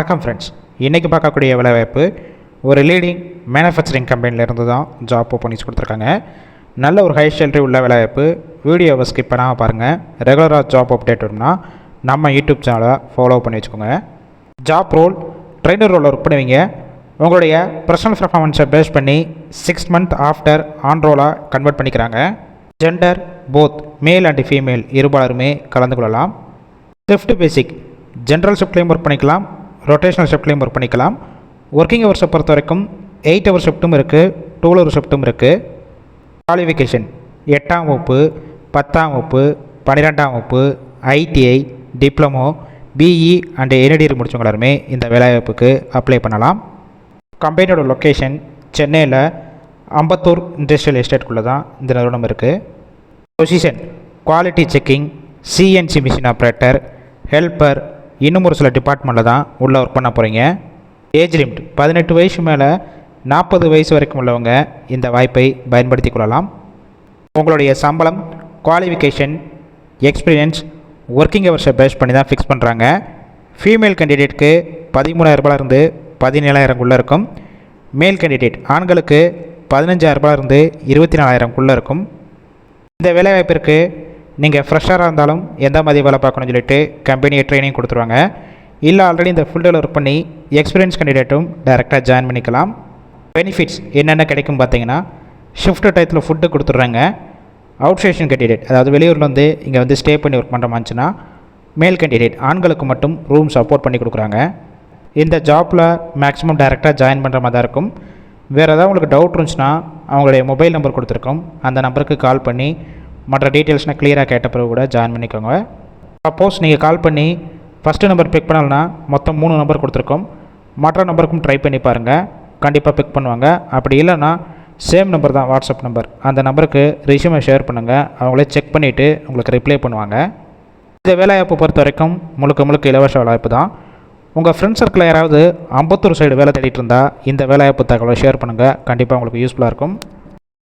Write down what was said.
வணக்கம் ஃப்ரெண்ட்ஸ் இன்றைக்கி பார்க்கக்கூடிய வேலைவாய்ப்பு ஒரு லீடிங் மேனுஃபேக்சரிங் கம்பெனிலேருந்து தான் ஜாப் ஓப்பனிங்ஸ் கொடுத்துருக்காங்க. நல்ல ஒரு ஹை சேலரி உள்ள வேலைவாய்ப்பு. வீடியோவை ஸ்கிப் பண்ணாமல் பாருங்கள் ரெகுலராக ஜாப் அப்டேட் வரும்னா நம்ம யூடியூப் சேனலை ஃபாலோ பண்ணி வச்சுக்கோங்க. ஜாப் ரோல் ட்ரெயினர் ரோலில் ஒர்க் பண்ணுவீங்க. உங்களுடைய பர்சனல் பர்ஃபார்மன்ஸை பேஸ் பண்ணி சிக்ஸ் மந்த் ஆஃப்டர் ஆன் ரோலாக கன்வெர்ட் பண்ணிக்கிறாங்க. Gender both male and female இருபாலருமே கலந்து கொள்ளலாம். ஷிஃப்ட் பேசிக் ஜென்ரல் ஷிஃப்ட்லேயும் ஒர்க் பண்ணிக்கலாம். ரொட்டேஷனல் ஷிஃப்ட்லேயும் ஒர்க் பண்ணிக்கலாம். ஒர்க்கிங் ஹவர்ஸை பொறுத்த வரைக்கும் எயிட் ஹவர் ஷிஃப்ட்டும் இருக்குது டூல் ஹவர் ஷிஃப்ட்டும் இருக்குது குவாலிஃபிகேஷன் எட்டாம் வகுப்பு பத்தாம் வகுப்பு பன்னிரெண்டாம் வகுப்பு ITI diploma BE and NTR முடித்தவங்க எல்லாருமே இந்த வேலைவாய்ப்புக்கு அப்ளை பண்ணலாம். கம்பெனியோட லொக்கேஷன் சென்னையில் அம்பத்தூர் இண்டஸ்ட்ரியல் எஸ்டேட்குள்ளே தான் இந்த நிறுவனம் இருக்குது position quality checking CNC machine operator helper இன்னும் ஒரு சில டிபார்ட்மெண்ட்டில் தான் உள்ளே ஒர்க் பண்ண போகிறீங்க ஏஜ் லிமிட் பதினெட்டு வயசு மேலே நாற்பது வயசு வரைக்கும் உள்ளவங்க இந்த வாய்ப்பை பயன்படுத்தி கொள்ளலாம். உங்களுடைய சம்பளம் குவாலிஃபிகேஷன் எக்ஸ்பீரியன்ஸ் ஒர்க்கிங் ஹவர்ஸை பேஸ் பண்ணி தான் ஃபிக்ஸ் பண்ணுறாங்க ஃபீமேல் கேண்டிடேட்க்கு பதிமூணாயிரரூபாயிலிருந்து பதினேழாயிரம்குள்ளே இருக்கும். மேல் கேண்டிடேட் ஆண்களுக்கு பதினஞ்சாயிரரூபாயிலிருந்து இருபத்தி நாலாயிரம்குள்ளே இருக்கும். இந்த வேலைவாய்ப்பிற்கு நீங்கள் ஃப்ரெஷ்ஷராக இருந்தாலும் எந்த மாதிரி வேலை பார்க்கணும்னு சொல்லிட்டு கம்பெனியை ட்ரைனிங் கொடுத்துருவாங்க. இல்லை ஆல்ரெடி இந்த ஃபீல்டில் ஒர்க் பண்ணி எக்ஸ்பீரியன்ஸ் கேண்டிடேட்டும் டைரெக்டாக ஜாயின் பண்ணிக்கலாம். பெனிஃபிட்ஸ் என்னென்ன கிடைக்கும் பார்த்தீங்கன்னா ஷிஃப்ட் டயத்தில் ஃபுட்டு கொடுத்துட்றாங்க. அவுட் ஸ்டேஷன் கேண்டிடேட் அதாவது வெளியூரில் வந்து இங்கே வந்து ஸ்டே பண்ணி ஒர்க் பண்ணுறமாச்சுன்னா மேல் கேண்டிடேட் ஆண்களுக்கு மட்டும் ரூம் சப்போர்ட் பண்ணி கொடுக்குறாங்க. இந்த ஜாப்பில் மேக்ஸிமம் டைரெக்டாக ஜாயின் பண்ணுற மாதிரி தான் இருக்கும். வேறு ஏதாவது உங்களுக்கு டவுட் இருந்துச்சுன்னா அவங்களுடைய மொபைல் நம்பர் கொடுத்துருக்கோம். அந்த நம்பருக்கு கால் பண்ணி மற்ற டீட்டெயில்ஸ்னால் கிளியராக கேட்ட பிறகு கூட ஜாயின் பண்ணிக்கோங்க. சப்போஸ் நீங்கள் கால் பண்ணி ஃபஸ்ட்டு நம்பர் பிக் பண்ணலன்னா மொத்தம் மூணு நம்பர் கொடுத்துருக்கோம். மற்ற நம்பருக்கும் ட்ரை பண்ணி பாருங்கள் கண்டிப்பாக பிக் பண்ணுவாங்க. அப்படி இல்லைன்னா சேம் நம்பர் தான் வாட்ஸ்அப் நம்பர் அந்த நம்பருக்கு ரிசியூமை ஷேர் பண்ணுங்கள் அவங்களே செக் பண்ணிவிட்டு உங்களுக்கு ரிப்ளை பண்ணுவாங்க. இந்த வேலைவாய்ப்பு பொறுத்த வரைக்கும் முழுக்க முழுக்க இலவச வேலைவாய்ப்பு தான். உங்கள் ஃப்ரெண்ட்ஸ் சர்க்கிளில் யாராவது அம்பத்தூர் சைடு வேலை தேடிட்டு இருந்தால் இந்த வேலைவாய்ப்பு தகவலை ஷேர் பண்ணுங்கள் கண்டிப்பாக உங்களுக்கு யூஸ்ஃபுல்லாக இருக்கும்.